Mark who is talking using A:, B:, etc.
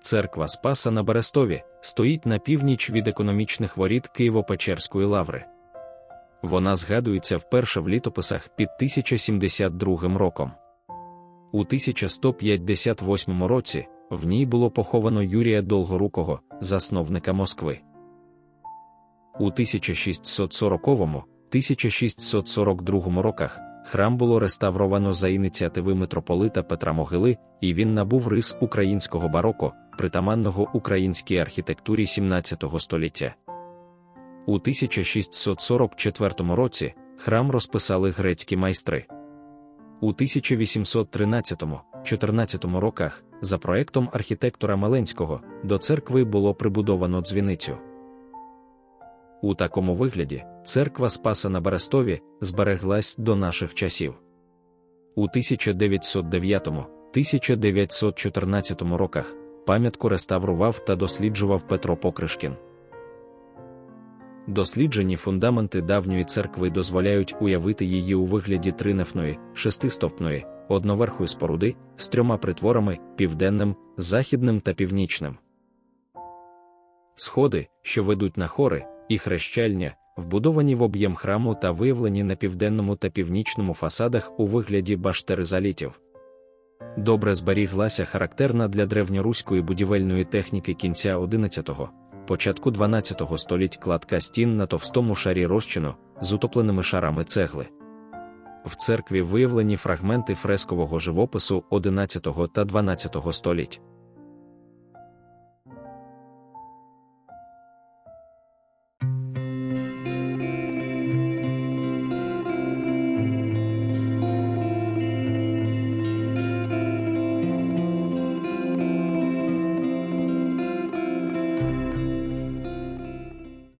A: Церква Спаса на Берестові стоїть на північ від економічних воріт Києво-Печерської лаври. Вона згадується вперше в літописах під 1072 роком. У 1158 році в ній було поховано Юрія Долгорукого, засновника Москви. У 1640-1642 роках храм було реставровано за ініціативи митрополита Петра Могили, і він набув рис українського бароко, притаманного українській архітектурі XVII століття. У 1644 році храм розписали грецькі майстри. У 1813-14 роках, за проектом архітектора Маленського, до церкви було прибудовано дзвіницю. У такому вигляді церква Спаса на Берестові збереглась до наших часів. У 1909-1914 роках пам'ятку реставрував та досліджував Петро Покришкін. Досліджені фундаменти давньої церкви дозволяють уявити її у вигляді тринефної, шестистовпної, одноверхої споруди з трьома притворами південним, західним та північним. Сходи, що ведуть на хори, і хрещальня, вбудовані в об'єм храму та виявлені на південному та північному фасадах у вигляді баштеризалітів. Добре зберіглася характерна для древньоруської будівельної техніки кінця XI, початку XII століть кладка стін на товстому шарі розчину з утопленими шарами цегли. В церкві виявлені фрагменти фрескового живопису XI та XII століть.